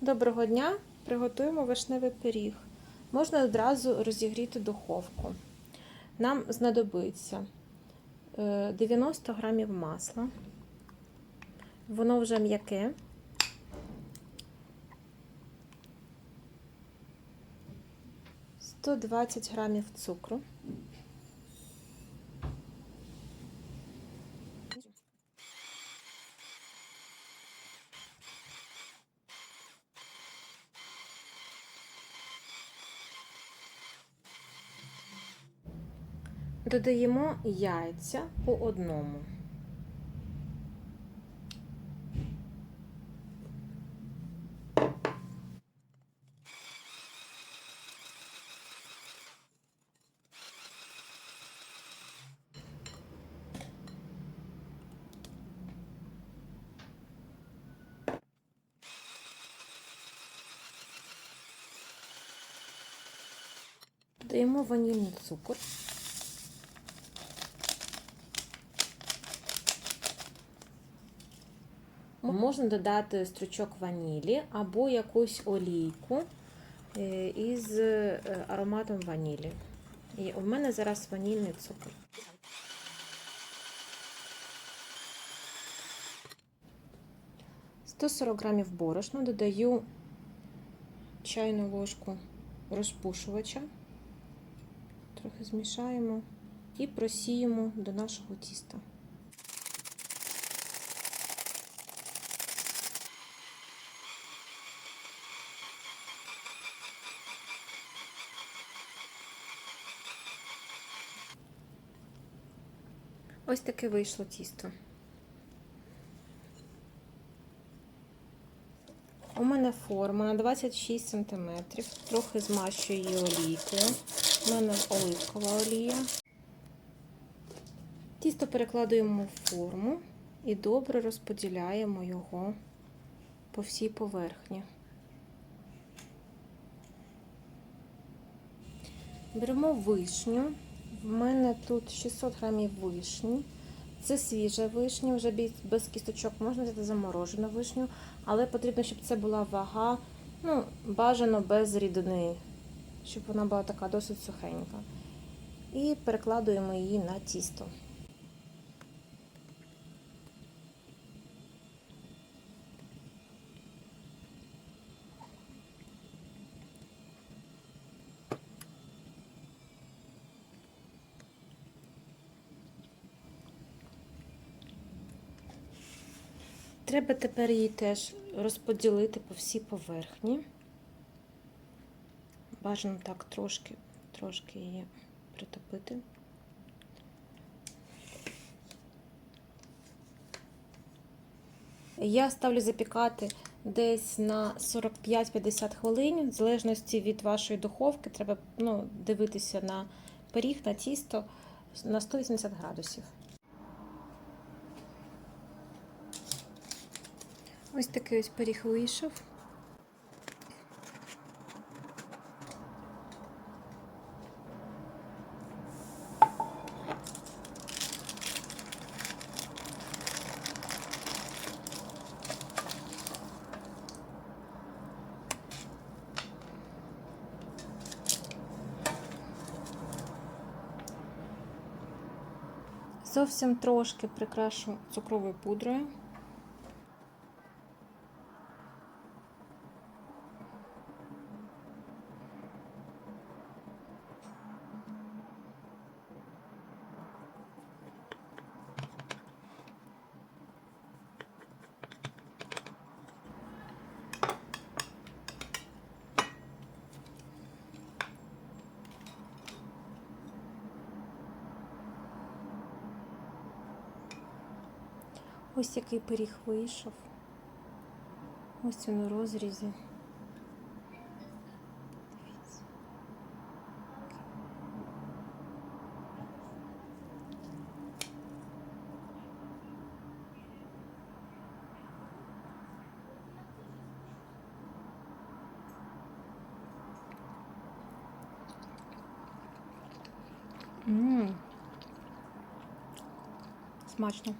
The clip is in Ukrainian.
Доброго дня! Приготуємо вишневий пиріг. Можна одразу розігріти духовку. Нам знадобиться е, 90 грамів масла. Воно вже м'яке. Сто двадцять грамів цукру. Додаємо яйця по одному. Додаємо ванільний цукор. Можна додати стручок ванілі або якусь олійку е, із е, ароматом ванілі. І у мене зараз ванільний цукор. Сто сорок грамів борошна додаю чайну ложку розпушувача, трохи змішаємо і просіємо до нашого тіста. Ось таке вийшло тісто. У мене форма на 26 см, трохи змащую її олійкою. У мене оливкова олія. Тісто перекладуємо в форму і добре розподіляємо його по всій поверхні. Беремо вишню. В мене тут 600 грамів вишні. Це свіжа вишня, вже без кісточок можна взяти заморожену вишню, але потрібно, щоб це була вага, ну, бажано без рідини, щоб вона була така досить сухенька. І перекладуємо її на тісто. Треба тепер її теж розподілити по всій поверхні. Бажано так трошки, трошки її притопити. Я ставлю запікати десь на 45-50 хвилин, в залежності від вашої духовки, треба ну, дивитися на пиріг, на тісто на 180 градусів. Ось такий ось пиріг вийшов. Зовсім трошки прикрашу цукровою пудрою. Ось який пиріг вийшов. Ось він у розрізі. Дивіться. Ммм. Смачно.